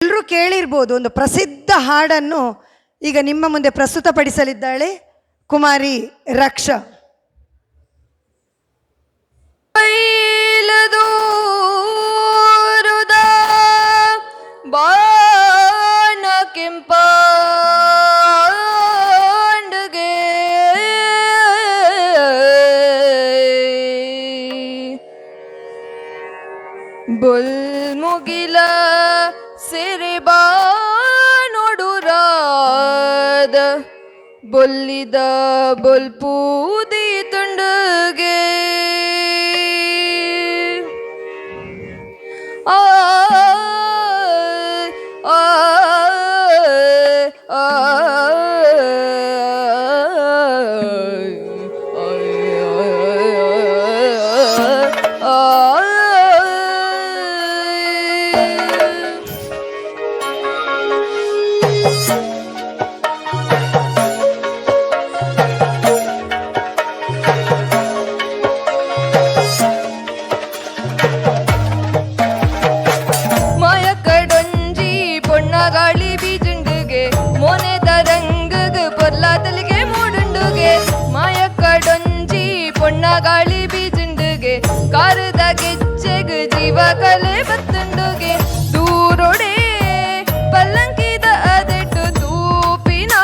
ಎಲ್ಲರೂ ಕೇಳಿರ್ಬೋದು ಒಂದು ಪ್ರಸಿದ್ಧ ಹಾಡನ್ನು ಈಗ ನಿಮ್ಮ ಮುಂದೆ ಪ್ರಸ್ತುತಪಡಿಸಲಿದ್ದಾಳೆ ಕುಮಾರಿ ರಕ್ಷಾ. ಬುಲ್ ಮುಗಿಲ ಸಿರಿ ನೋಡುರಾದ ಬೊಲ್ಲಿದ ಬೊಲ್ಪೂದಿ ತುಂಡುಗೆ ಆ ಆ ಪೊನ್ನಗಾಳಿ ಬೀಜುಂಡುಗೆ, ಕಾರದ ಗೆಚ್ಚೆಗ ಜೀವ ಕಲೆ ಬತ್ತುಂಡುಗೆ. ದೂರೊಡೆ ಪಲ್ಲಂಕಿದ ಅದೆಟ್ಟು ತೂಪಿನ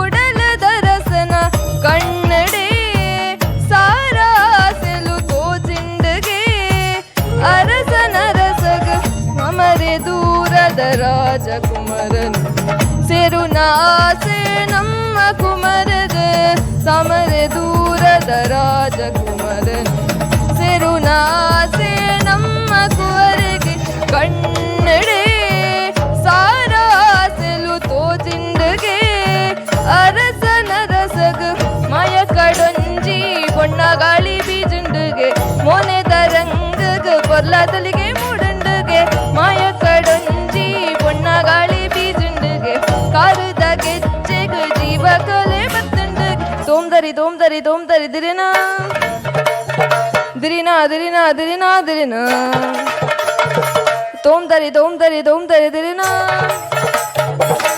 ಉಡಲ ದರಸನ ಕಣ್ಣಡೆ ಸಾರಾಸೆಲು ತೋಜಿಂಡುಗೆ. ಅರಸನ ರಸಗ ಅಮರೆ ದೂರದ ಸೇರು ನಾಸೆ ನಮ್ಮ ಕುಮರದ ಸಮರೆ ದೂರದ ರಾಜಕುಮಾರನು ಸಿರುನಾಸೆ ನಮ್ಮ ಕುವರಿಗೆ ಕಣ್ಣಡೆ ಸಾರಾಸೆಲು ಜಿಂದಗೆ ಅರಸನ ರಸಗ ಮಯ ಕಡೊಂಜಿ ಬೊಣ್ಣಗಾಳಿ ಬೀಜುಂಡುಗೆ ಮೋನೆ ರಂಗಗ ಪೊರ್ಲಾದಲಿಗೆ ಮೂಡುಂಡುಗೆ ಮಾಯ ಕಡೊಂಜಿ ಬೊಣ್ಣಗಾಳಿ ಬೀಜುಂಡುಗೆ ಕಾರುದ ಗೆಚ್ಚೆಗ ಜೀವಕ தரி தோம் தரி தோம் தரி திரினா. திரினா திரினா திரினா திரினா. தோம் தரி தோம் தரி தோம் தரி திரினா.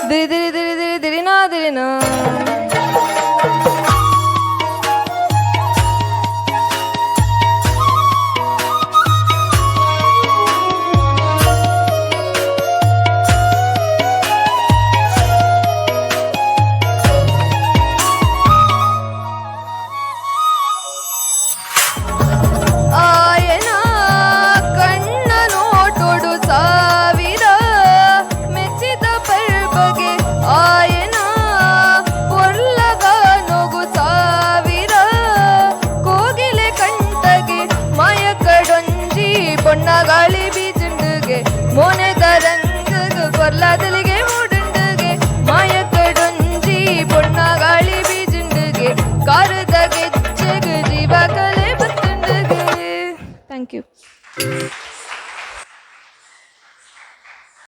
திரி திரி திரி திரி திரினா திரினா. ಕಡೊಂಜಿ ಬೊಣ್ಣಗಾಳಿ ಬೀಜುಂಡುಗೆ ಮೊನೆದ ರಂಗಗ ಕೊರ್ಲಾದಲಿಗೆ ಮೂಡುಂಡುಗೆ ಮಾಯ ಕಡೊಂಜಿ ಬೊಣ್ಣಗಾಳಿ ಬೀಜುಂಡುಗೆ ಕಾರದ ಗೆಚ್ಚಗ ಜೀವ ಕಲೆ ಬತ್ತುಂಡುಗೆ ಥ್ಯಾಂಕ್ ಯು